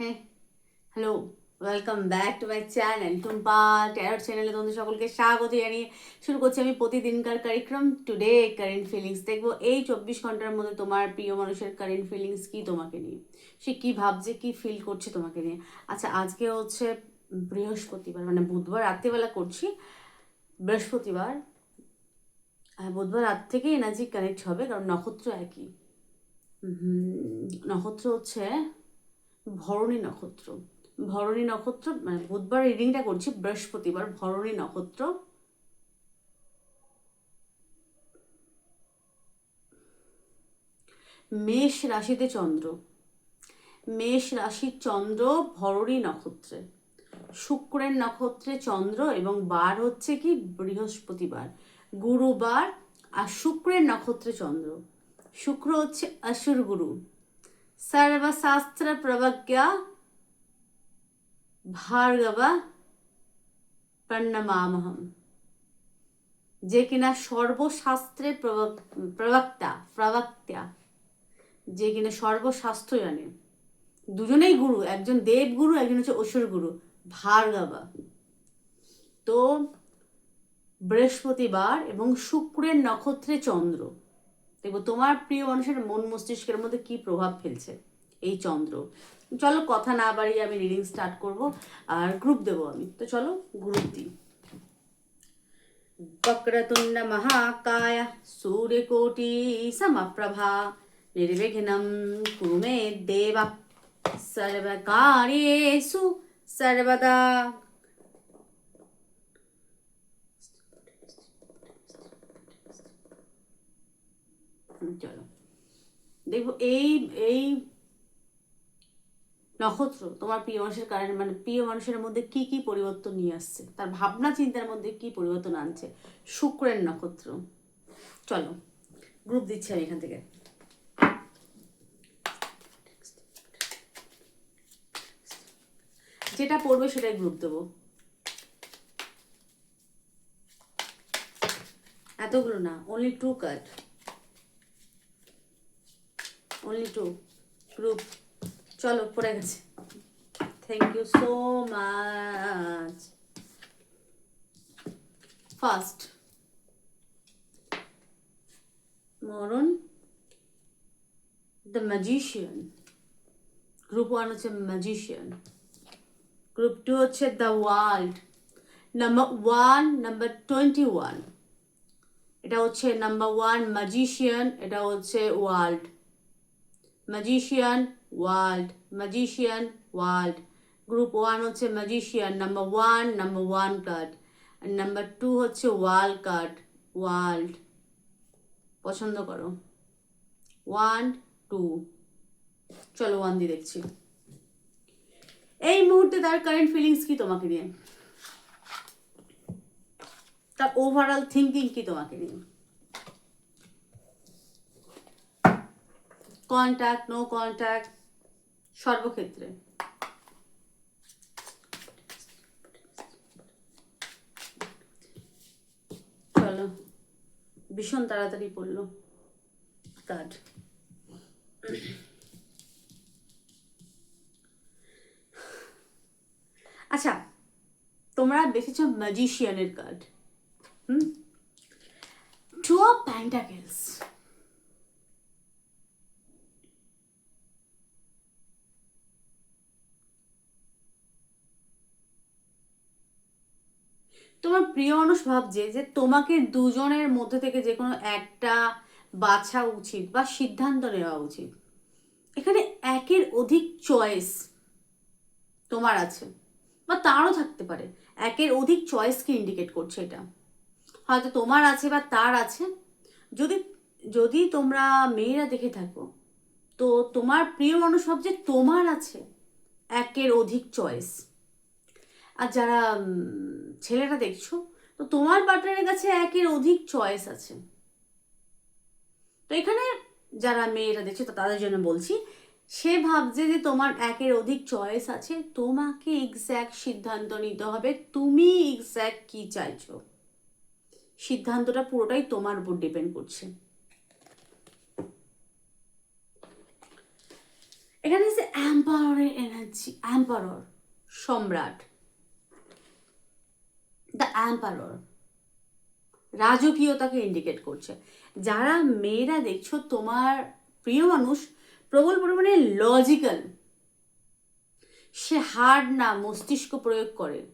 হ্যাঁ hello welcome back to my channel Tumpa tarot চ্যানেলে তোমাদের সকলকে স্বাগত জানিয়ে শুরু করছি আমি প্রতিদিনকার কারিক্রম। টুডে কারেন্ট ফিলিংস দেখব। এই চব্বিশ ঘণ্টার মধ্যে তোমার প্রিয় মানুষের কারেন্ট ফিলিংস কি তোমাকে নিয়ে? সে কি ভাবছে, কি ফিল করছে তোমাকে নিয়ে? আচ্ছা আজকে হচ্ছে বৃহস্পতিবার মানে বুধবার, রাত্রিবেলা করছি। বৃহস্পতিবার বুধবার রাত থেকে এনার্জি কানেক্ট হবে, কারণ নক্ষত্র একই। নক্ষত্র হচ্ছে ভরণী নক্ষত্র। ভরণী নক্ষত্র মানে বুধবার রিডিংটা করছি, বৃহস্পতিবার ভরণী নক্ষত্র। মেষ রাশিতে চন্দ্র। মেষ রাশির চন্দ্র ভরণী নক্ষত্রে। শুক্রের নক্ষত্রে চন্দ্র এবং বার হচ্ছে কি? বৃহস্পতিবার। গুরুবার আর শুক্রের নক্ষত্রে চন্দ্র। শুক্র হচ্ছে অসুর গুরু। সর্বশাস্ত্র প্রবজ্ঞা ভার্গব প্রণমামহম যে কিনা সর্বশাস্ত্রে প্রবক- প্রবক্তা প্রবক্তা যে কিনা সর্বশাস্ত্র জানে দুজনেই গুরু একজন দেবগুরু একজন হচ্ছে অসুর গুরু ভার্গবা তো বৃহস্পতিবার এবং শুক্রের নক্ষত্রে চন্দ্র দেখব, তোমার প্রিয় মানুষের মন মস্তিষ্কের মধ্যে কি প্রভাব ফেলছে? এই চন্দ্র। চলো কথা না বাড়িয়ে আমি রিডিং স্টার্ট করব, আর গ্রুপ দেব আমি। তো চলো গ্রুপ দিই। বক্রতুণ্ড মহাকায় সূর্যকোটি সমপ্রভা নির্বিঘ্নম কুমে দেব। সর্বকারেষু সর্বদা চলো দেখব এই এই নক্ষত্র তোমার প্রিয় মানুষের কারণে মানে প্রিয় মানুষের মধ্যে কি কি পরিবর্তন নিয়ে আসছে? তার ভাবনা চিন্তার মধ্যে কি পরিবর্তন আনছে? শুক্রের নক্ষত্র। চলো গ্রুপ দিচ্ছি আমি এখান থেকে। যেটা পড়বে সেটাই গ্রুপ দেবো। এতগুলো না only two cut only two group চলো, পড়ে গেছে। Thank you so much first মরণ. দ্য ম্যাজিশিয়ান গ্রুপ ওয়ান হচ্ছে ম্যাজিশিয়ান গ্রুপ টু হচ্ছে the world number one number twenty one এটা হচ্ছে নাম্বার ওয়ান ম্যাজিশিয়ান এটা হচ্ছে world magician world magician world group one হচ্ছে magician number one number one card number two হচ্ছে world card world পছন্দ করো। One two চলো ওয়ান দিয়ে দেখছি। এই মুহূর্তে তার কারেন্ট ফিলিংস কি তোমাকে নিয়ে? তার ওভারঅল থিঙ্কিং কি তোমাকে নিয়ে? কন্ট্যাক্ট নো কন্ট্যাক্ট সর্বক্ষেত্রে। চলো, ভীষণ তাড়াতাড়ি পড়ল। কার্ড। আচ্ছা তোমরা দেখেছ ম্যাজিশিয়ানের কার্ড হুম? টু অফ প্যান্টাকেলস তোমার প্রিয় মানুষ ভাবছে যে তোমাকে দুজনের মধ্যে থেকে যে কোনো একটা বাছা উচিত বা সিদ্ধান্ত নেওয়া উচিত। এখানে একের অধিক চয়েস তোমার আছে বা তারও থাকতে পারে। একের অধিক চয়েসকে ইন্ডিকেট করছে এটা। হয়তো তোমার আছে বা তার আছে। যদি যদি তোমরা মেয়েরা দেখে থাকো, তো তোমার প্রিয় মানুষ ভাবছে তোমার আছে একের অধিক চয়েস আর যারা ছেলেরা দেখছ, তো তোমার পার্টনারের কাছে একের অধিক চয়েস আছে। তো এখানে যারা মেয়েরা দেখছ তাদের জন্য বলছি, সে ভাবছে যে তোমার একের অধিক চয়েস আছে, তোমাকে এক্স্যাক্ট সিদ্ধান্ত নিতে হবে, তুমি এক্স্যাক্ট কি চাইছো। সিদ্ধান্তটা পুরোটাই তোমার উপর ডিপেন্ড করছে। এখানে যে এনার্জি অ্যাম্পারর সম্রাট। দ্য অ্যাম্পারর রাজকীয়তাকে ইন্ডিকেট করছে। যারা মেয়েরা দেখছ, তোমার প্রিয় মানুষ, প্রবল পরিমাণে লজিক্যাল সে হার্ড না, মস্তিষ্ক প্রয়োগ করে।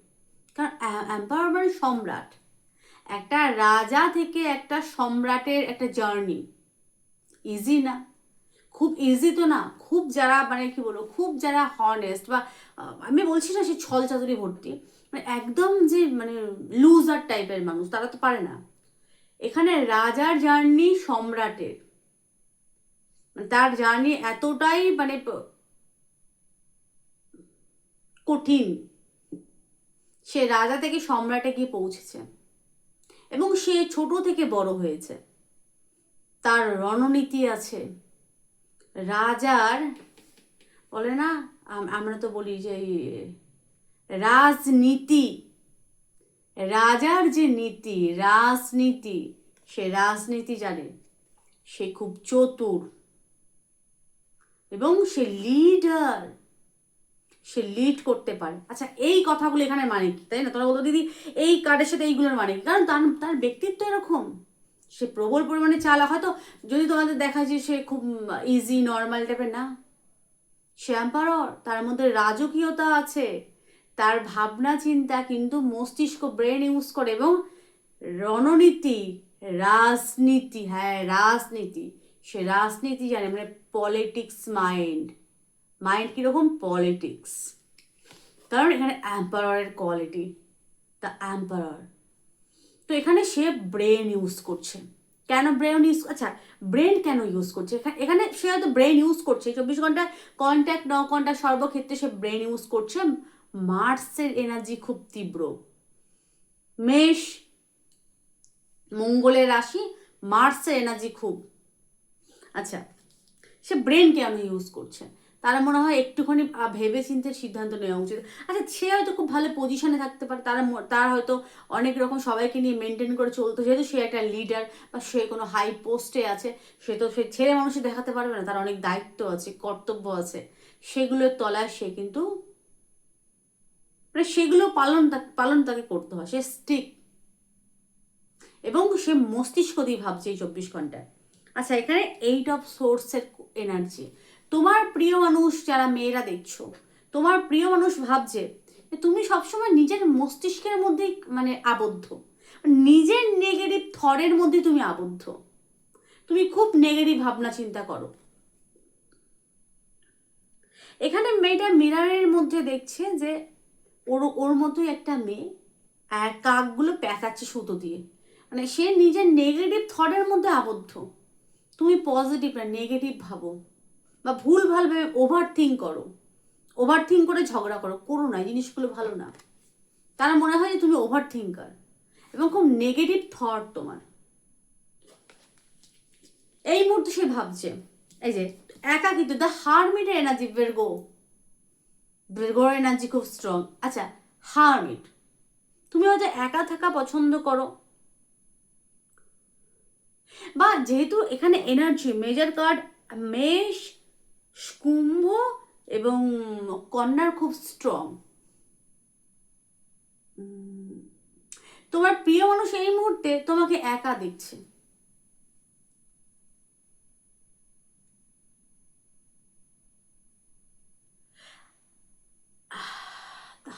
কারণ অ্যাম্পায়ার মানে সম্রাট। একটা রাজা থেকে একটা সম্রাটের একটা জার্নি ইজি না। খুব ইজি তো না। খুব যারা মানে কি বলব, খুব যারা হনেস্ট বা আমি বলছি না সে ছল চাতুরি ভর্তি। মানে একদম যে মানে লুজার টাইপের মানুষ, তারা তো পারে না। এখানে রাজার জার্নি সম্রাটের। মানে তার জার্নি এতটাই মানে কঠিন। সে রাজা থেকে সম্রাটে গিয়ে পৌঁছেছে। এবং সে ছোট থেকে বড় হয়েছে। তার রণনীতি আছে। রাজার বলে না, আম- আমরা তো বলি যে রাজনীতি। রাজার যে নীতি, রাজনীতি, সে রাজনীতি জানে। সে খুব চতুর। এবং সে লিডার সে লিড করতে পারে। আচ্ছা এই কথাগুলো এখানে মানে কি, তাই না? তোরা বলতো দিদি, এই কার্ডের সাথে এইগুলোর মানে কি? কারণ তার তার ব্যক্তিত্ব এরকম। সে প্রবল পরিমাণে চালাক। হয়তো যদি তোমাদের দেখা যায় সে খুব ইজি নর্মাল টাইপের না। সে তার মধ্যে রাজকীয়তা আছে। তার ভাবনা চিন্তা কিন্তু মস্তিষ্ক ব্রেন ইউজ করে এবং রণনীতি, রাজনীতি হ্যাঁ রাজনীতি। সে রাজনীতি জানে মানে পলিটিক্স মাইন্ড মাইন্ড কীরকম? পলিটিক্স কারণ এখানে অ্যাম্পারারের কোয়ালিটি দ্য অ্যাম্পারার তো এখানে সে ব্রেন ইউজ করছে। কেন ব্রেন ইউজ আচ্ছা ব্রেন কেন ইউজ করছে? এখা- এখানে সে হয়তো ব্রেন ইউজ করছে, চব্বিশ ঘণ্টা কন্ট্যাক্ট ন কন্ট্যাক্ট সর্বক্ষেত্রে সে ব্রেন ইউজ করছে। মার্সের এনার্জি খুব তীব্র। মেষ, মঙ্গলের রাশি, মার্সের এনার্জি খুব। আচ্ছা সে ব্রেন কেন ইউজ করছে। তারা মনে হয় একটুখানি ভেবে চিন্তে সিদ্ধান্ত নেওয়া উচিত। আচ্ছা সে হয়তো খুব ভালো পজিশনে থাকতে পারে। তারা তার হয়তো অনেক রকম সবাইকে নিয়ে মেনটেন করে চলতো। যেহেতু সে একটা লিডার বা সে কোনো হাই পোস্টে আছে, সে তো সে ছেলে মানুষই দেখাতে পারবে না। তার অনেক দায়িত্ব আছে, কর্তব্য আছে। সেগুলোর তলায় সে কিন্তু মানে সেগুলো পালন পালন তাকে করতে হয়, সে স্টিক এবং সে মস্তিষ্ক দিয়ে ভাবছে এই চব্বিশ ঘন্টায়। আচ্ছা এখানে এইট অফ সোর্সের এনার্জি তোমার প্রিয় মানুষ যারা মেয়েরা দেখছ, তোমার প্রিয় মানুষ ভাবছে যে তুমি সবসময় নিজের মস্তিষ্কের মধ্যেই মানে আবদ্ধ। নিজের নেগেটিভ থরের মধ্যে তুমি আবদ্ধ। তুমি খুব নেগেটিভ ভাবনা চিন্তা করো। এখানে মেয়েটা মিরারের মধ্যে দেখছে যে ওর ওর মতোই একটা মেয়ে, আর কাকগুলো পেঁচাচ্ছে সুতো দিয়ে। মানে সে নিজের নেগেটিভ থটের মধ্যে আবদ্ধ। তুমি পজিটিভ না নেগেটিভ ভাবো। বা ভুল ভালভাবে ওভার থিঙ্ক করো। ওভার থিঙ্ক করে ঝগড়া করো করো না জিনিসগুলো ভালো না। তার মনে হয় যে তুমি ওভার থিঙ্কার এবং খুব নেগেটিভ থট তোমার। এই মুহূর্তে সে ভাবছে, এই যে একা কিন্তু দ্য হারমিটের এনার্জি বেরগো বেরগোর এনার্জি খুব স্ট্রং আচ্ছা হারমিট তুমি হয়তো একা থাকা পছন্দ করো। বা যেহেতু এখানে এনার্জি মেজর কার্ড মেষ, কুম্ভ এবং কন্যার খুব স্ট্রং তোমার প্রিয় মানুষ এই মুহূর্তে তোমাকে একা দেখছে।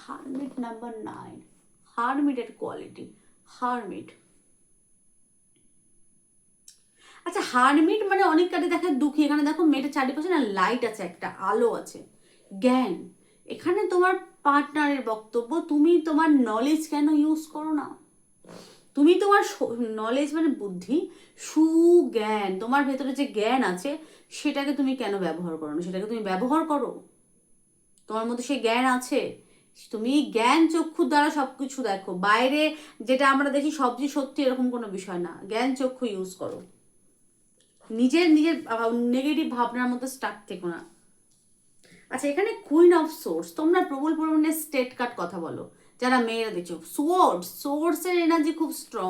Hermit number nine. হারমিটের quality, hermit. আচ্ছা হারমিট মানে অনেক কাটে দেখা দুঃখী। এখানে দেখো মেয়েটার চারিপাশে না লাইট আছে, একটা আলো আছে। জ্ঞান, এখানে তোমার পার্টনারের বক্তব্য, তুমি তোমার নলেজ কেন ইউজ করো না? তুমি তোমার নলেজ মানে বুদ্ধি, সুজ্ঞান। তোমার ভেতরে যে জ্ঞান আছে, সেটাকে তুমি কেন ব্যবহার করো না? সেটাকে তুমি ব্যবহার করো? তোমার মধ্যে সেই জ্ঞান আছে? তুমি জ্ঞান চক্ষুর দ্বারা সব কিছু দেখো। বাইরে যেটা আমরা দেখি সবজি সত্যি এরকম কোনো বিষয় না। জ্ঞান, চক্ষু ইউজ করো। নিজের নিজের নেগেটিভ ভাবনার মধ্যে স্টাক থেকো না। আচ্ছা এখানে কুইন অফ সোর্স তোমরা প্রবল পরিমাণে স্টেট কাট কথা বলো। যারা মেয়েরা দেখছ সোর্স সোর্সের এনার্জি খুব স্ট্রং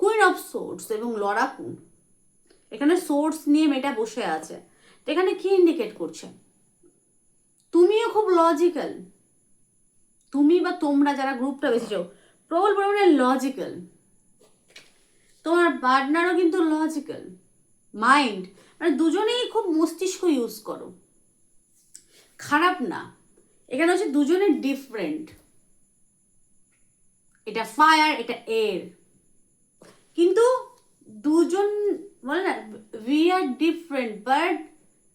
কুইন অফ সোর্স এবং লড়াকু এখানে সোর্স নিয়ে মেয়েটা বসে আছে। তো এখানে কি ইন্ডিকেট করছে? তুমিও খুব লজিক্যাল তুমি বা তোমরা যারা গ্রুপটা বেছেছো, প্রবল পরিমাণে লজিক্যাল তোমার পার্টনারও কিন্তু লজিক্যাল মাইন্ড মানে দুজনেই খুব মস্তিষ্ক ইউজ করো। খারাপ না। এখানে হচ্ছে দুজনে ডিফারেন্ট এটা ফায়ার এটা এর কিন্তু দুজন, বলে না we are different but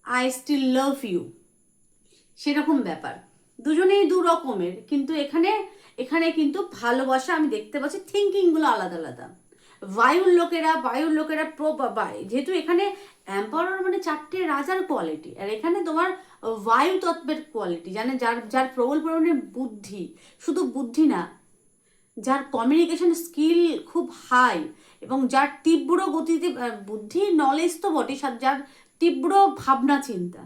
I still love you সেরকম ব্যাপার। দুজনেই দু রকমের, কিন্তু এখানে এখানে কিন্তু ভালোবাসা, আমি দেখতে পাচ্ছি থিঙ্কিংগুলো আলাদা আলাদা। বায়ুর লোকেরা বায়ুর লোকেরা প্রো যেহেতু এখানে অ্যাম্পাওয়ার মানে চারটে রাজার কোয়ালিটি আর এখানে তোমার বায়ু তত্ত্বের কোয়ালিটি জানে, যার যার প্রবল পরিমাণে বুদ্ধি, শুধু বুদ্ধি না, যার কমিউনিকেশন স্কিল খুব হাই এবং যার তীব্র গতিতে বুদ্ধি নলেজ তো বটে যার তীব্র ভাবনা চিন্তা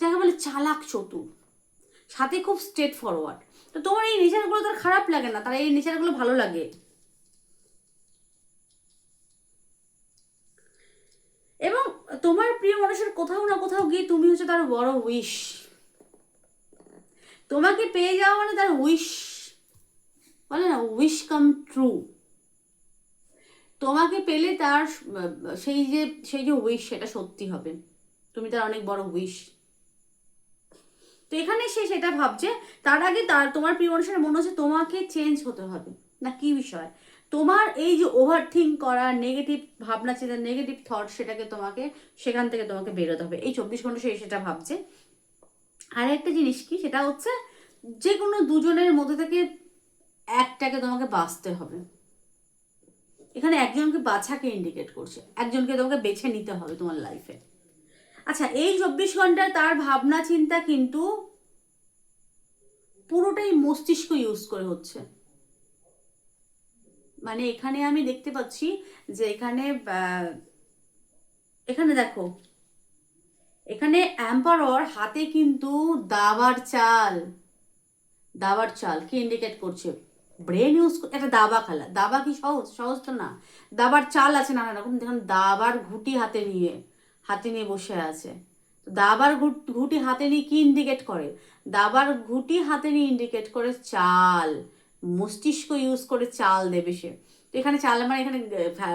যাকে বলে চালাক চতুর। সাথে খুব স্ট্রেট ফরওয়ার্ড তো তোমার এই নেচারগুলো তার খারাপ লাগে না, তার এই নেচারগুলো ভালো লাগে। এবং তোমার প্রিয় মানুষের কোথাও না কোথাও গিয়ে তুমি হচ্ছে তার বড় উইশ তোমাকে পেয়ে যাওয়া মানে তার উইশ বলে না উইশ কাম ট্রু তোমাকে পেলে তার সেই যে সেই যে উইশ সেটা সত্যি হবে। তুমি তার অনেক বড় উইশ তো এখানে সে সেটা ভাবছে, তার আগে তার, তোমার প্রিয় মানুষের মনে হচ্ছে তোমাকে চেঞ্জ হতে হবে। না, কি বিষয়? তোমার এই যে ওভার থিঙ্ক করা নেগেটিভ ভাবনা চিন্তা নেগেটিভ থট সেটাকে তোমাকে, সেখান থেকে তোমাকে বেরোতে হবে। এই চব্বিশ ঘণ্টা সে সেটা ভাবছে। আর একটা জিনিস কি? সেটা হচ্ছে যে কোনো দুজনের মধ্যে থেকে একটাকে তোমাকে বাঁচতে হবে। এখানে একজনকে বাছাকে ইন্ডিকেট করছে। একজনকে তোমাকে বেছে নিতে হবে তোমার লাইফে আচ্ছা এই চব্বিশ ঘন্টায় তার ভাবনা, চিন্তা কিন্তু পুরোটাই মস্তিষ্ক ইউজ করে হচ্ছে। মানে এখানে আমি দেখতে পাচ্ছি যে এখানে এখানে দেখো, এখানে অ্যাম্পারর হাতে কিন্তু দাবার চাল দাবার চাল কি ইন্ডিকেট করছে? ব্রেন ইউজ একটা দাবা খেলা। দাবা কি সহজ? সহজ তো না। দাবার চাল আছে নানা রকম দেখুন দাবার ঘুটি হাতে নিয়ে। হাতে নিয়ে বসে আছে। দাবার ঘুট- হাতে নিয়ে কি ইন্ডিকেট করে? দাবার ঘুটি হাতে নিয়ে ইন্ডিকেট করে চাল। মস্তিষ্ক ইউজ করে চাল দেবে সে। এখানে চাল মানে এখানে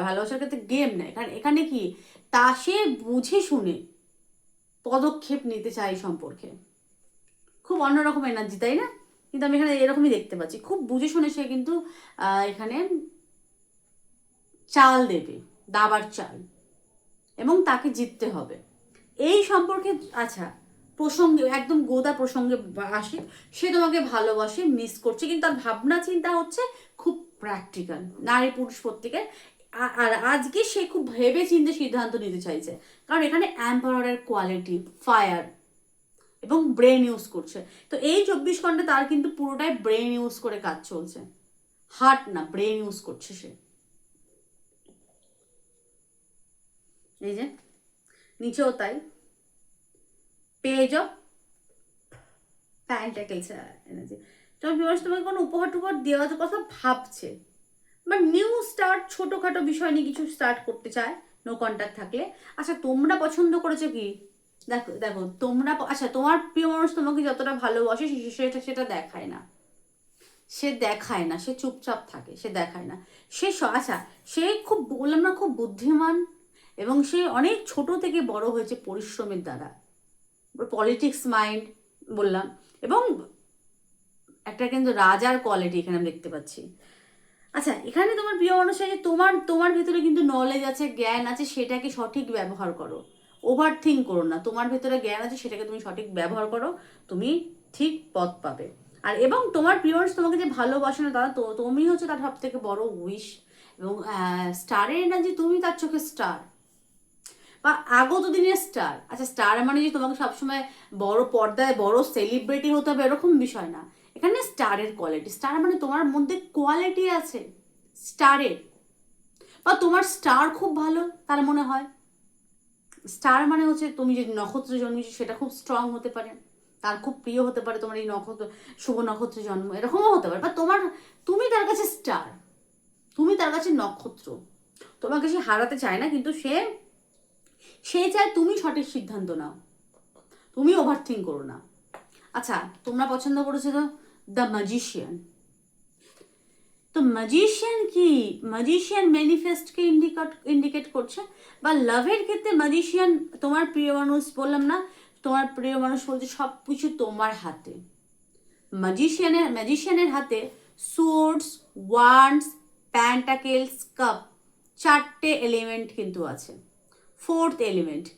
ভালোবাসার ক্ষেত্রে গেম না। এখানে এখানে কি? তা সে বুঝে শুনে পদক্ষেপ নিতে চাই সম্পর্কে। খুব অন্যরকম এনার্জি তাই না? কিন্তু আমি এখানে এরকমই দেখতে পাচ্ছি। খুব বুঝে শুনে সে কিন্তু এখানে চাল দেবে। দাবার চাল। এবং তাকে জিততে হবে। এই সম্পর্কে আচ্ছা প্রসঙ্গে, একদম গোদা প্রসঙ্গে আসে। সে তোমাকে ভালোবাসে মিস করছে, কিন্তু তার ভাবনা চিন্তা হচ্ছে খুব প্র্যাকটিক্যাল নারী পুরুষ প্রত্যেকের। আর আজকে সে খুব ভেবে চিন্তে সিদ্ধান্ত নিতে চাইছে। কারণ এখানে অ্যাম্পায়ারের কোয়ালিটি ফায়ার এবং ব্রেন ইউজ করছে। তো এই চব্বিশ ঘণ্টা তার কিন্তু পুরোটাই ব্রেন ইউজ করে কাজ চলছে। হার্ট না ব্রেন ইউজ করছে সে। এই যে, নিচেও তাই। পেজ অফ প্যান্টাকেলস এনার্জি তোমার বিমাস তোমাকে কোনো উপহার টুপহার দেওয়ার কথা ভাবছে। বা নিউ স্টার্ট ছোটোখাটো বিষয় নিয়ে কিছু স্টার্ট করতে চায় নো কন্ট্যাক্ট থাকলে। আচ্ছা তোমরা পছন্দ করেছ কি? দেখো দেখো, তোমরা আচ্ছা তোমার প্রিয় মানুষ তোমাকে যতটা ভালোবাসে সেটা সেটা দেখায় না। সে দেখায় না, সে চুপচাপ থাকে, সে দেখায় না। স- আচ্ছা সে খুব বললাম না, খুব বুদ্ধিমান এবং সে অনেক ছোট থেকে বড় হয়েছে পরিশ্রমের দ্বারা। পলিটিক্স মাইন্ড বললাম। এবং একটা কিন্তু রাজার কোয়ালিটি এখানে আমি দেখতে পাচ্ছি। আচ্ছা এখানে তোমার প্রিয় মানুষ আছে, তোমার তোমার ভেতরে কিন্তু নলেজ আছে, জ্ঞান আছে, সেটাকে সঠিক ব্যবহার করো। ওভার থিঙ্ক করো না, তোমার ভেতরে জ্ঞান আছে, সেটাকে তুমি সঠিক ব্যবহার করো, তুমি ঠিক পথ পাবে। আর এবং তোমার প্রিয় মানুষ তোমাকে যে ভালোবাসে না তারা তুমি হচ্ছে তার সব থেকে বড় উইশ এবং স্টারের এনার্জি তুমি তার চোখে স্টার বা আগত দিনের স্টার আচ্ছা স্টার মানে যে তোমাকে সবসময় বড় পর্দায় বড় সেলিব্রিটি হতে হবে এরকম বিষয় না। এখানে স্টারের কোয়ালিটি স্টার মানে তোমার মধ্যে কোয়ালিটি আছে স্টারের বা তোমার স্টার খুব ভালো, তার মনে হয়। স্টার মানে হচ্ছে তুমি যে নক্ষত্র জন্মেছো, সেটা খুব স্ট্রং হতে পারে। তার খুব প্রিয় হতে পারে তোমার এই নক্ষত্র, শুভ নক্ষত্র জন্ম, এরকমও হতে পারে। বা তোমার, তুমি তার কাছে স্টার তুমি তার কাছে নক্ষত্র। তোমাকে সে হারাতে চায় না, কিন্তু সে সে চায় তুমি সঠিক সিদ্ধান্ত নাও। তুমি ওভার থিঙ্ক করো না। আচ্ছা তোমরা পছন্দ করেছ তো? দ্য ম্যাজিশিয়ান তো ম্যাজিশিয়ান কি? ম্যাজিশিয়ান ম্যানিফেস্টকে ইন্ডিকেট ইন্ডিকেট করছে? বা লাভের ক্ষেত্রে ম্যাজিশিয়ান তোমার প্রিয় মানুষ বললাম না, তোমার প্রিয় মানুষ বলছে সব কিছু তোমার হাতে। ম্যাজিশিয়ানের ম্যাজিশিয়ানের হাতে সোর্ডস ওয়ান্ডস প্যান্টাকেলস কাপ চারটে এলিমেন্ট কিন্তু আছে। ফোর্থ এলিমেন্ট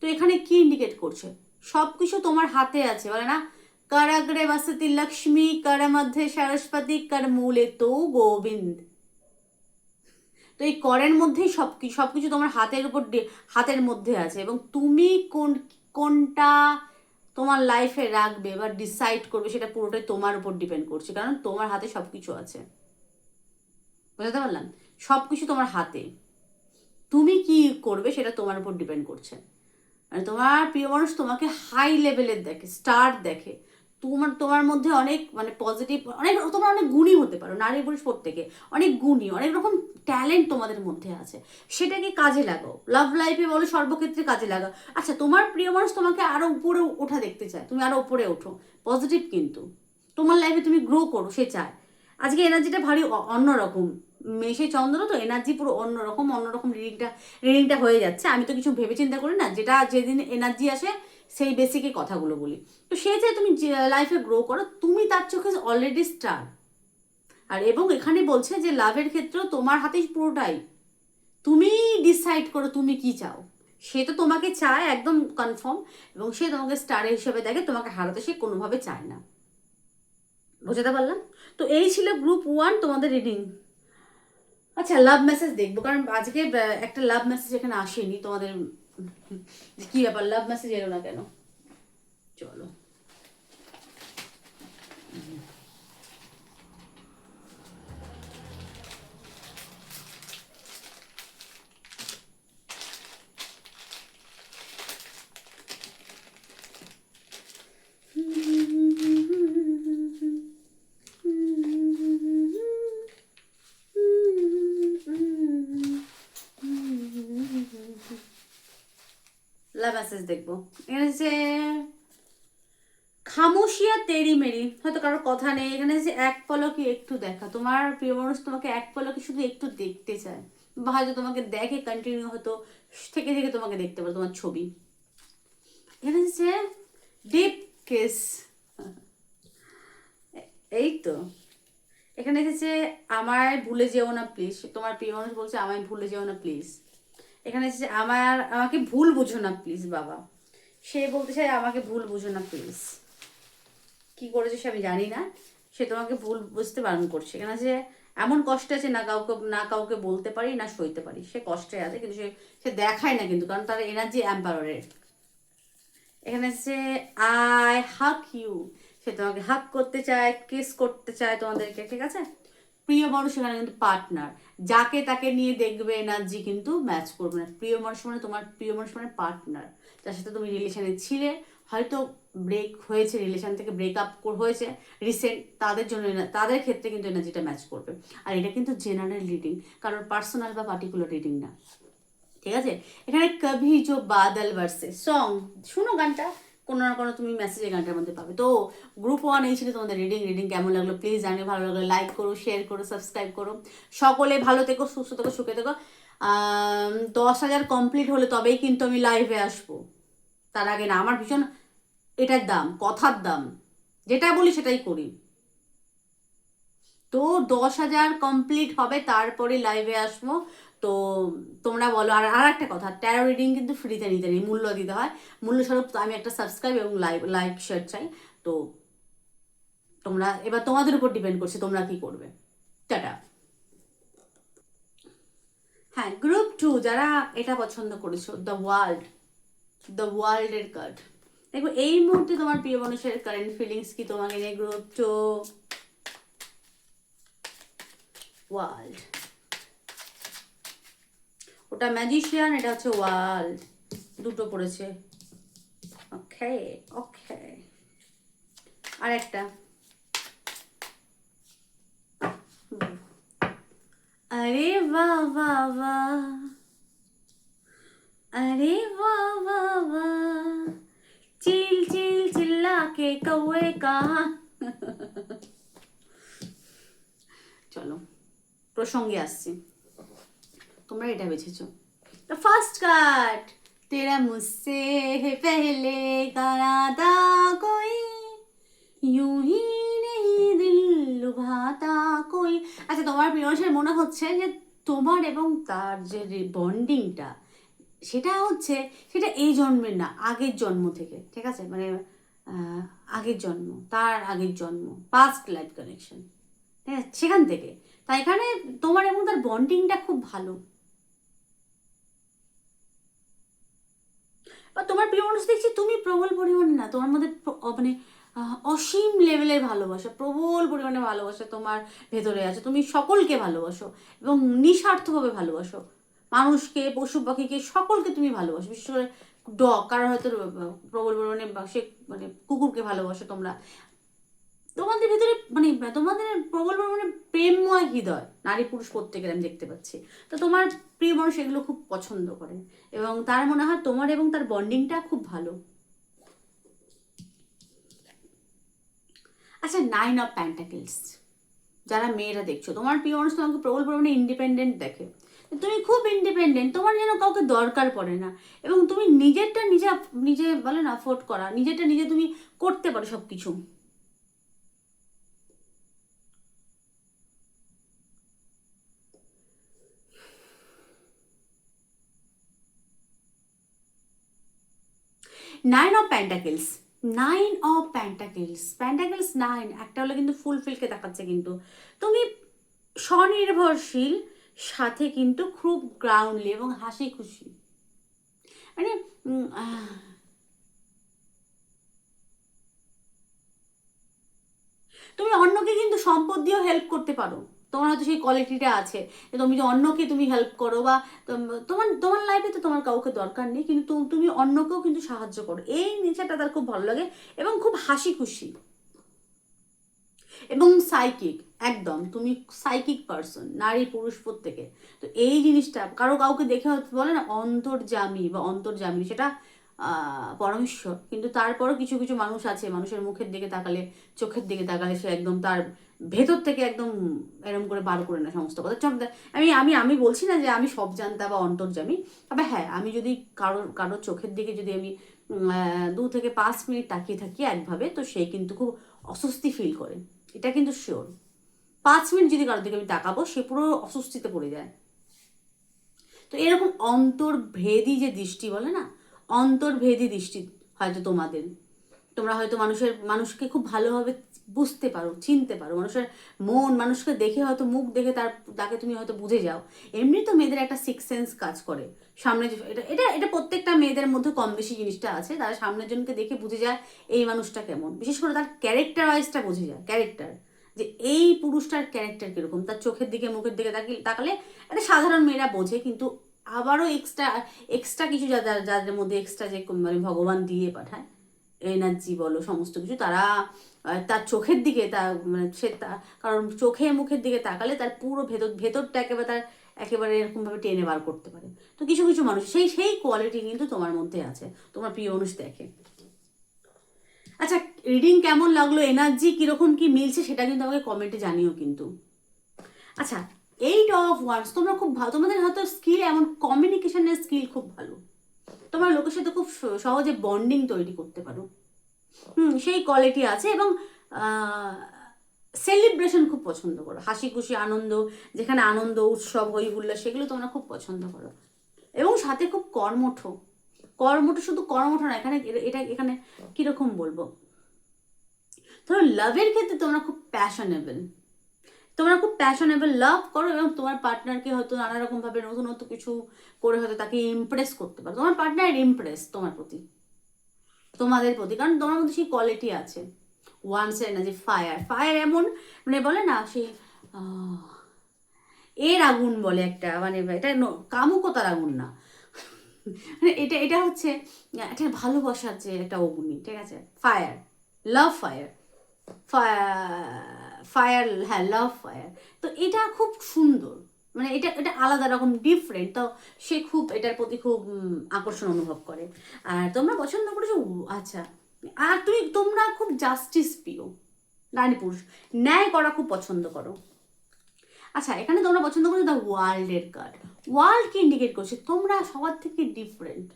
তো এখানে কি ইন্ডিকেট করছে? সব কিছু তোমার হাতে আছে, বলে না? কারাগ্রে বসতি লক্ষ্মী কর মধ্যে সরস্বতী কর মূলে তো গোবিন্দ। তো এই করের মধ্যেই সব সব কিছু তোমার হাতের উপর হাতের মধ্যে আছে। এবং তুমি কোন, কোনটা তোমার লাইফে রাখবে বা ডিসাইড করবে, সেটা পুরোটাই তোমার উপর ডিপেন্ড করছে। কারণ তোমার হাতে সব কিছু আছে। বুঝতে পারলাম? সব কিছু তোমার হাতে। তুমি কি করবে সেটা তোমার উপর ডিপেন্ড করছে। মানে তোমার প্রিয় মানুষ তোমাকে হাই লেভেলের দেখে স্টার দেখে। তোমার তোমার মধ্যে অনেক মানে পজিটিভ অনেক, তোমার অনেক গুণী হতে পারো, নারী পুরুষ প্রত্যেকে। অনেক গুণী, অনেক রকম ট্যালেন্ট তোমাদের মধ্যে আছে। সেটাকে কাজে লাগাও। লাভ লাইফে বলো সর্বক্ষেত্রে কাজে লাগাও। আচ্ছা তোমার প্রিয় মানুষ তোমাকে আরও উপরে ওঠা দেখতে চায়। তুমি আরও উপরে ওঠো। পজিটিভ কিন্তু। তোমার লাইফে তুমি গ্রো করো, সে চায়। আজকে এনার্জিটা ভারী অন্যরকম। মেশে চন্দ্র তো এনার্জি পুরো অন্যরকম অন্যরকম রিডিংটা রিডিংটা হয়ে যাচ্ছে। আমি তো কিছু ভেবে চিন্তা করি না, যেটা যেদিন এনার্জি আসে, সেই বেসিকে কথাগুলো বলি। তো সে যে তুমি লাইফে গ্রো করো, তুমি তার চোখে অলরেডি স্টার আর এবং এখানে বলছে যে লাভের ক্ষেত্রেও তোমার হাতেই পুরোটাই। তুমি ডিসাইড করো তুমি কি চাও। সে তো তোমাকে চায়, একদম কনফার্ম এবং সে তোমাকে স্টার হিসেবে দেখে, তোমাকে হারাতে সে কোনোভাবে চায় না। বোঝাতে পারলাম? তো এই ছিল গ্রুপ ওয়ান তোমাদের রিডিং আচ্ছা লাভ মেসেজ দেখব। কারণ আজকে একটা লাভ মেসেজ এখানে আসেনি। তোমাদের কি ব্যাপার? লাভ মেসেজ এলো না কেন? চলো। মেসেজ দেখব। এখানে যে খামোশিয়া তেরি মেরি। হয়তো কারোর কথা নেই। এখানে যে এক পলকে একটু দেখা। তোমার প্রিয় মানুষ তোমাকে এক পলকে শুধু একটু দেখতে চায়। বা হয়তো তোমাকে দেখে কন্টিনিউ হয়তো থেকে থেকে তোমাকে দেখতে পারে তোমার ছবি। এখানে যে ডিপ কিস এই তো। এখানে এসেছে, আমায় ভুলে যেও না প্লিজ তোমার প্রিয় মানুষ বলছে, আমায় ভুলে যেও না প্লিজ এখানে এসেছে, আমার, আমাকে ভুল বুঝো না প্লিজ বাবা। সে বলতে চায়, আমাকে ভুল বুঝো না প্লিজ কি করেছে সে আমি জানি না। সে তোমাকে ভুল বুঝতে বারণ করছে। এখানে আছে এমন কষ্ট আছে না কাউকে না কাউকে বলতে পারি, না সইতে পারি। সে কষ্টে আছে, কিন্তু সে সে দেখায় না কিন্তু, কারণ তার এনার্জি অ্যাম্পাওয়ারের এখানে হচ্ছে আই হাক ইউ সে তোমাকে হাক করতে চায় কিস করতে চায় তোমাদেরকে, ঠিক আছে? প্রিয় মানুষ এখানে কিন্তু পার্টনার যাকে তাকে নিয়ে দেখবে এনার্জি কিন্তু ম্যাচ করবে না। প্রিয় মানুষ মানে তোমার প্রিয় মানুষ মানে পার্টনার যার সাথে তুমি রিলেশনে ছিলে, হয়তো ব্রেক হয়েছে রিলেশন থেকে ব্রেকআপ হয়েছে রিসেন্ট তাদের জন্য তাদের ক্ষেত্রে কিন্তু এনার্জিটা ম্যাচ করবে। আর এটা কিন্তু জেনারেল রিডিং কারোর পার্সোনাল বা পার্টিকুলার রিডিং না। ঠিক আছে? এখানে কভি জো বাদল বর্ষে সং শুনো গানটা। কোনো না কোনো তুমি মেসেজ এই গানটার মধ্যে পাবে। তো গ্রুপ ওয়ান এই ছিল তোমাদের রিডিং রিডিং কেমন লাগল? প্লিজ জানিয়ে ভালো লাগল। লাইক করো শেয়ার করো সাবস্ক্রাইব করো। সকলে ভালো থেকো, সুস্থ থেকো, সুখে থেকো। দশ হাজার কমপ্লিট হলে তবেই কিন্তু আমি লাইভে আসব। তার আগে না, আমার ভীষণ এটার দাম, কথার দাম। যেটা বলি সেটাই করি। তো দশ হাজার কমপ্লিট হবে, তারপরে লাইভে আসব। তো তোমরা বলো, আর আর একটা কথা ট্যারো রিডিং কিন্তু ফ্রিতে নিতে নেই, মূল্য দিতে হয়। মূল্য স্বরূপ আমি একটা সাবস্ক্রাইব এবং লাইভ লাইক শেয়ার চাই। তো তোমরা, এবার তোমাদের উপর ডিপেন্ড করছে, তোমরা কি করবে? টাটা। হ্যাঁ গ্রুপ টু যারা এটা পছন্দ করেছ দ্য ওয়ার্ল্ড দ্য ওয়ার্ল্ডের কার্ড দেখো, এই মুহূর্তে তোমার প্রিয় মানুষের কারেন্ট ফিলিংস কি তোমাকে নিয়ে গ্রুপ টু ওয়ার্ল্ড ওটা ম্যাজিশিয়ান এটা হচ্ছে ওয়ার্ল্ড দুটো পড়েছে ওকে ওকে আর একটা अरे वाह वाह वाह अरे वाह वाह वाह चिल चिल चिल्ला के कब हुए कहा প্রসঙ্গে আসছি। তোমরা এটা বেছেছ। দ্য ফার্স্ট কাট তেরা মুসে হে পেহলে করাদা কই ইউঁ হি নেহি দিল লুভাতা কই আচ্ছা তোমার প্রিয়সের মনে হচ্ছে যে তোমার এবং তার যে বন্ডিংটা সেটা হচ্ছে সেটা এই জন্মের না, আগের জন্ম থেকে, ঠিক আছে? মানে আগের জন্ম, তার আগের জন্ম পাস্ট লাইফ কানেকশন ঠিক আছে? সেখান থেকে। তাই এখানে তোমার এবং তার বন্ডিংটা খুব ভালো। বা তোমার প্রিয় মানুষ দেখছি, তুমি প্রবল পরিমাণে না, তোমার মধ্যে মানে অসীম লেভেলের ভালোবাসা, প্রবল পরিমাণে ভালোবাসা তোমার ভেতরে আছে। তুমি সকলকে ভালোবাসো এবং নিঃস্বার্থভাবে ভালোবাসো। মানুষকে, পশু পাখিকে, সকলকে তুমি ভালোবাসো, বিশেষ করে ডগ কারও হয়তো প্রবল পরিমাণে সে মানে কুকুরকে ভালোবাসো তোমরা। তোমাদের ভিতরে মানে তোমাদের প্রবল পরিমাণে প্রেমময় হৃদয়, নারী পুরুষ প্রত্যেকের আমি দেখতে পাচ্ছি। তো তোমার প্রিয় মানুষ এগুলো খুব পছন্দ করে, এবং তার মনে হয় তোমার এবং তার বন্ডিংটা খুব ভালো। আচ্ছা নাইন অফ প্যান্টাকেলস যারা মেয়েরা দেখছ, তোমার প্রিয় মানুষ তোমাকে প্রবল পরিমাণে ইন্ডিপেন্ডেন্ট দেখে। তুমি খুব ইন্ডিপেন্ডেন্ট তোমার যেন কাউকে দরকার পড়ে না, এবং তুমি নিজেরটা নিজে নিজে বলে না অ্যাফোর্ড করা, নিজেরটা নিজে তুমি করতে পারো সব কিছু nine of pentacles nine of pentacles pentacles nine একটা হলো কিন্তু ফুলফিলকে দেখাচ্ছে কিন্তু। তুমি স্বনির্ভরশীল, সাথে কিন্তু খুব গ্রাউন্ডলি এবং হাসি খুশি। মানে তুমি অন্যকে কিন্তু সম্পদ দিয়েও হেল্প করতে পারো। তোমার হয়তো সেই কোয়ালিটিটা আছে যে তুমি যে অন্যকে তুমি হেল্প করো বা তোম- তোমার তোমার লাইফে তো তোমার কাউকে দরকার নেই, কিন্তু তুমি অন্যকেও কিন্তু সাহায্য করো। এই নেচারটা তার খুব ভালো লাগে এবং খুব হাসি খুশি এবং সাইকিক একদম, তুমি সাইকিক পার্সন নারী পুরুষ প্রত্যেকে। তো এই জিনিসটা কারও কাউকে দেখে বলে না অন্তর্জামী বা অন্তর্জামী সেটা পরমেশ্বর। কিন্তু তারপরও কিছু কিছু মানুষ আছে, মানুষের মুখের দিকে তাকালে, চোখের দিকে তাকালে সে একদম তার ভেতর থেকে একদম এরম করে বার করে না সমস্ত কথা। চক আমি আমি আমি বলছি না যে আমি সব জানতা বা অন্তর্জামী, তবে হ্যাঁ আমি যদি কারও কারও চোখের দিকে যদি আমি দু থেকে পাঁচ মিনিট তাকিয়ে থাকি একভাবে, তো সে কিন্তু খুব অস্বস্তি ফিল করে। এটা কিন্তু শিওর পাঁচ মিনিট যদি কারোর দিকে আমি তাকাবো, সে পুরো অস্বস্তিতে পড়ে যায়। তো এরকম অন্তর্ভেদী যে দৃষ্টি বলে না, অন্তর্ভেদী দৃষ্টি হয়তো তোমাদের। তোমরা হয়তো মানুষের, মানুষকে খুব ভালোভাবে বুঝতে পারো, চিনতে পারো। মানুষের মন, মানুষকে দেখে হয়তো, মুখ দেখে তার, তাকে তুমি হয়তো বুঝে যাও। এমনি তো মেয়েদের একটা সিক্স সেন্স কাজ করে। সামনে এটা এটা এটা প্রত্যেকটা মেয়েদের মধ্যে কম বেশি জিনিসটা আছে। তারা সামনের জনকে দেখে বুঝে যায় এই মানুষটা কেমন। বিশেষ করে তার ক্যারেক্টার ওয়াইজটা বুঝে যায় ক্যারেক্টার যে এই পুরুষটার ক্যারেক্টার কীরকম? তার চোখের দিকে, মুখের দিকে তাকিয়ে তাকালে একটা সাধারণ মেয়েরা বোঝে, কিন্তু আবারও এক্সট্রা এক্সট্রা কিছু যাদের যাদের মধ্যে এক্সট্রা যে মানে ভগবান দিয়ে পাঠায় এনার্জি বলো, সমস্ত কিছু, তারা তার চোখের দিকে তার মানে সে কারণ চোখে মুখের দিকে তাকালে তার পুরো ভেতর, ভেতরটা একেবারে তার একেবারে এরকমভাবে টেনে বার করতে পারে। তো কিছু কিছু মানুষ, সেই সেই কোয়ালিটি কিন্তু তোমার মধ্যে আছে, তোমার প্রিয় মানুষ দেখে। আচ্ছা রিডিং কেমন লাগল এনার্জি কীরকম কি মিলছে সেটা কিন্তু আমাকে কমেন্টে জানিও কিন্তু। আচ্ছা এইট অফ ওয়ান্স তোমরা খুব ভালো তোমাদের হয়তো স্কিল এমন কমিউনিকেশনের স্কিল খুব ভালো। তোমরা লোকের সাথে খুব সহজে বন্ডিং তৈরি করতে পারো। হুম, সেই কোয়ালিটি আছে এবং সেলিব্রেশন খুব পছন্দ করো। হাসি খুশি, আনন্দ, যেখানে আনন্দ, উৎসব হই হুল্লাস সেগুলো তোমরা খুব পছন্দ করো। এবং সাথে খুব কর্মঠ। কর্মঠ শুধু কর্মঠ না, এখানে এটা এখানে কীরকম বলব? ধরো লাভের ক্ষেত্রে তোমরা খুব প্যাশনেবল তোমরা খুব প্যাশনেবল লাভ করো এবং তোমার পার্টনারকে হয়তো নানা রকম ভাবে নতুন নতুন কিছু করে হয়তো তাকে ইমপ্রেস করতে পারো। তোমার পার্টনার ইমপ্রেস তোমার প্রতি। তোমাদের প্রতি। কারণ তোমার মধ্যে সেই কোয়ালিটি আছে। ওয়ান্স এনার্জি ফায়ার ফায়ার এমন মানে বলে না সেই এর আগুন বলে একটা মানে এটা কামুকতার আগুন না। মানে এটা এটা হচ্ছে একটা ভালোবাসার যে একটা অগ্নি, ঠিক আছে? ফায়ার লাভ ফায়ার ফায়ার হ্যাঁ লাভ ফায়ার তো এটা খুব সুন্দর। মানে এটা এটা আলাদা রকম ডিফারেন্ট তো সে খুব, এটার প্রতি খুব আকর্ষণ অনুভব করে। আর তোমরা পছন্দ করেছ আচ্ছা। আর তুমি, তোমরা খুব জাস্টিস প্রিয়, নারী পুরুষ। ন্যায় করা খুব পছন্দ করো। আচ্ছা এখানে তোমরা পছন্দ করছ দ্য ওয়ার্ল্ডের কার্ড ওয়ার্ল্ডকে ইন্ডিকেট করছে, তোমরা সবার থেকে ডিফারেন্ট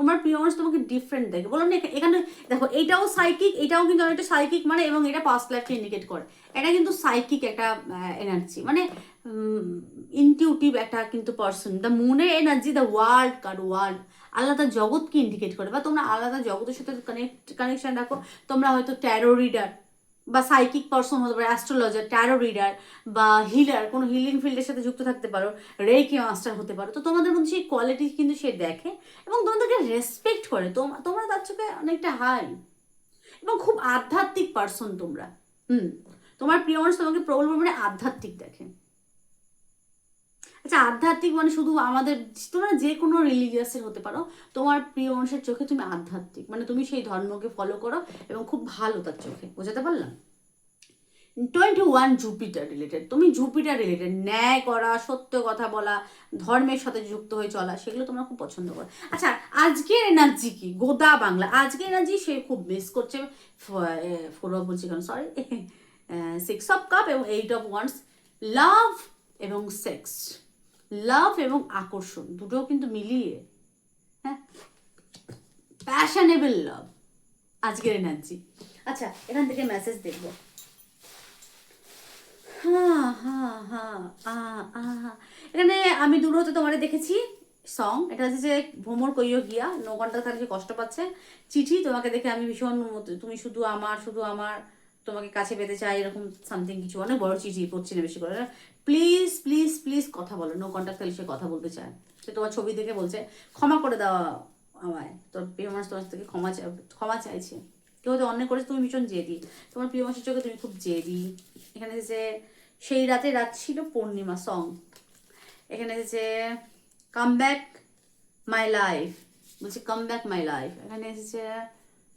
তোমার প্রিয় মানুষ তোমাকে ডিফারেন্ট দেখে। বলো না এখানে দেখো, এটাও সাইকিক এটাও কিন্তু অনেকটা সাইকিক মানে এবং এটা পাস্ট লাইফকে ইন্ডিকেট করে। এটা কিন্তু সাইকিক একটা এনার্জি মানে ইনটিউটিভ একটা কিন্তু পার্সন দ্য মুনের এনার্জি দ্য ওয়ার্ল্ড কার ওয়ার্ল্ড আলাদা জগৎকে ইন্ডিকেট করে। বা তোমরা আলাদা জগতের সাথে কানেক্ট কানেকশান রাখো। তোমরা হয়তো ট্যারো রিডার বা সাইকিক পার্সন হতে পারে অ্যাস্ট্রোলজার ট্যারো রিডার বা হিলার কোনো হিলিং ফিল্ডের সাথে যুক্ত থাকতে পারো রেকি মাস্টার হতে পারো, তো তোমাদের মধ্যে সেই কোয়ালিটি কিন্তু সে দেখে এবং তোমাদেরকে রেসপেক্ট করে। তোম- তোমরা তার চোখে অনেকটা হাই এবং খুব আধ্যাত্মিক পার্সন তোমরা। হুম, তোমার প্রিয় মানুষ তোমাকে প্রবল পরিমাণে আধ্যাত্মিক দেখে। আচ্ছা আধ্যাত্মিক মানে শুধু আমাদের, তোমরা যে কোনো রিলিজিয়াসের হতে পারো, তোমার প্রিয় মানুষের চোখে তুমি আধ্যাত্মিক। মানে তুমি সেই ধর্মকে ফলো করো এবং খুব ভালো তার চোখে, বোঝাতে পারলাম? টোয়েন্টি ওয়ান জুপিটার রিলেটেড তুমি জুপিটার রিলেটেড ন্যায় করা, সত্য কথা বলা, ধর্মের সাথে যুক্ত হয়ে চলা, সেগুলো তোমরা খুব পছন্দ করো। আচ্ছা আজকের এনার্জি কি? গোদা বাংলা, আজকের এনার্জি সে খুব মিস করছে ফোর বলছি কেন সরি সিক্স অফ কাপ এবং এইট অফ ওয়ান্স লাভ এবং সেক্স লাভ এবং আকর্ষণ দুটোও কিন্তু মিলিয়ে হ্যাঁ? প্যাশনেবল লাভ আজকের এনার্জি আচ্ছা এখান থেকে মেসেজ দেখব। এখানে আমি দূর হতে তোমারে দেখেছি সং এটা হচ্ছে যে ভ্রমর কইও গিয়া, নৌকানটা থাকলে কষ্ট পাচ্ছে। চিঠি তোমাকে দেখে আমি ভীষণ তুমি শুধু আমার শুধু আমার তোমাকে কাছে পেতে চাই, এরকম সামথিং কিছু। অনেক বড় চিঠি পড়ছি না বেশি করে। প্লিজ প্লিজ প্লিজ কথা বলো। নো কন্ট্যাক্ট তাহলে সে কথা বলতে চায়। সে তোমার ছবি দেখে বলছে, ক্ষমা করে দেওয়া আমায়। তোর প্রিয় মানুষ তোমার থেকে ক্ষমা ক্ষমা চাইছে। কেউ হয়তো অন্যায় করেছে, তুমি ভীষণ জেদি। তোমার প্রিয় মানুষের চোখে তুমি খুব জেদি। এখানে যে, সেই রাতে রাত ছিল পূর্ণিমা সং এখানে যে কাম ব্যাক মাই লাইফ বলছে কাম ব্যাক মাই লাইফ এখানে এসেছে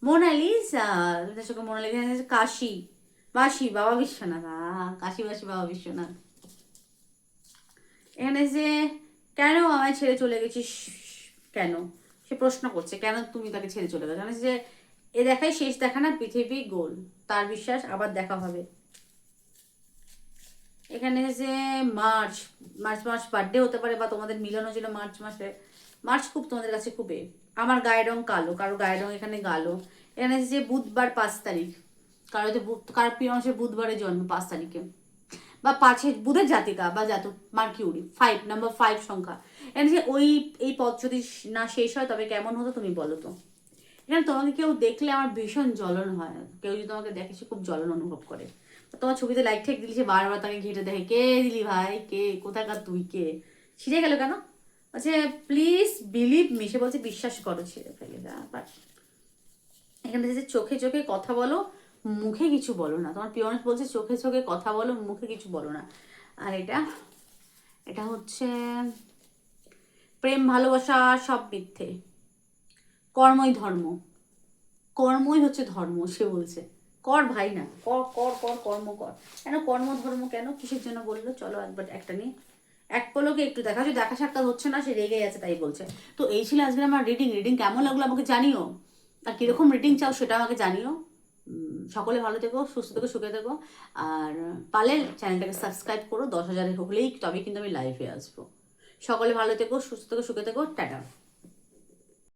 মোনালিসা সঙ্গে মোনালিসা কাশি বাসি বাবা বিশ্বনাথ কাশি বাসি বাবা বিশ্বনাথ। এখানে যে, কেন আমায় ছেড়ে চলে গেছিস? কেন? সে প্রশ্ন করছে, কেন তুমি তাকে ছেড়ে চলে গেছো? মানে যে, এ দেখাই শেষ দেখা না, পৃথিবী গোল। তার বিশ্বাস, আবার দেখা হবে। এখানে যে, মার্চ মার্চ মাস বার্থডে হতে পারে বা তোমাদের মিলন হয়েছিল মার্চ মাসে, মার্চ খুব তোমাদের কাছে খুব এ। আমার গায়ের রং কালো, কারও গায়ের রং এখানে গালো। এখানে যে বুধবার পাঁচ তারিখ। কারও যে কারও প্রিয় মানুষের বুধবারে জন্ম পাঁচ তারিখে। বা পাঁচে বুধের জাতিকা বা জাতক মার্কিউরি ফাইভ নাম্বার ফাইভ সংখ্যা। এখানে যে ওই, এই পথ যদি না শেষ হয়, তবে কেমন হতো তুমি বলো তো। এখানে তোমাকে কেউ দেখলে আমার ভীষণ জ্বলন হয়। কেউ যদি তোমাকে দেখে, সে খুব জ্বলন অনুভব করে। তোমার ছবিতে লাইক ঠেক দিলি সে বারবার তাকে ঘেটে দেখে, কে দিলি ভাই? কে? কোথাকার তুই? কে? ছিঁড়ে গেল কেন? বলছে প্লিজ বিলিভ মি সে বলছে, বিশ্বাস করো, ছেড়ে ফেলে বাট এখানে যে চোখে চোখে কথা বলো, মুখে কিছু বলো না। তোমার পিয়নেস বলছে, চোখে চোখে কথা বলো, মুখে কিছু বলো না। আর এটা এটা হচ্ছে প্রেম, ভালোবাসা, সব মিথ্যে। কর্মই ধর্ম। কর্মই হচ্ছে ধর্ম, সে বলছে। কর ভাই না, কর কর কর, কর্ম কর। কেন কর্ম ধর্ম কেন? কিসের জন্য বলল? চলো একবার একটা নিয়ে এক পলকে একটু দেখা, যদি দেখা সাক্ষাৎ হচ্ছে না, সে রেগে আছে তাই বলছে। তো এই ছিল আজকে আমার রিডিং রিডিং কেমন লাগল আমাকে জানিও? আর কীরকম রিডিং চাও সেটা আমাকে জানিও। সকলে ভালো থেকো, সুস্থ থেকো, সুখে থেকো। আর পালে চ্যানেলটাকে সাবস্ক্রাইব করো, দশ হাজারে হলেই তবে কিন্তু আমি লাইভে আসব। সকলে ভালো থেকো, সুস্থ থেকো, সুখে থেকো, টাটা।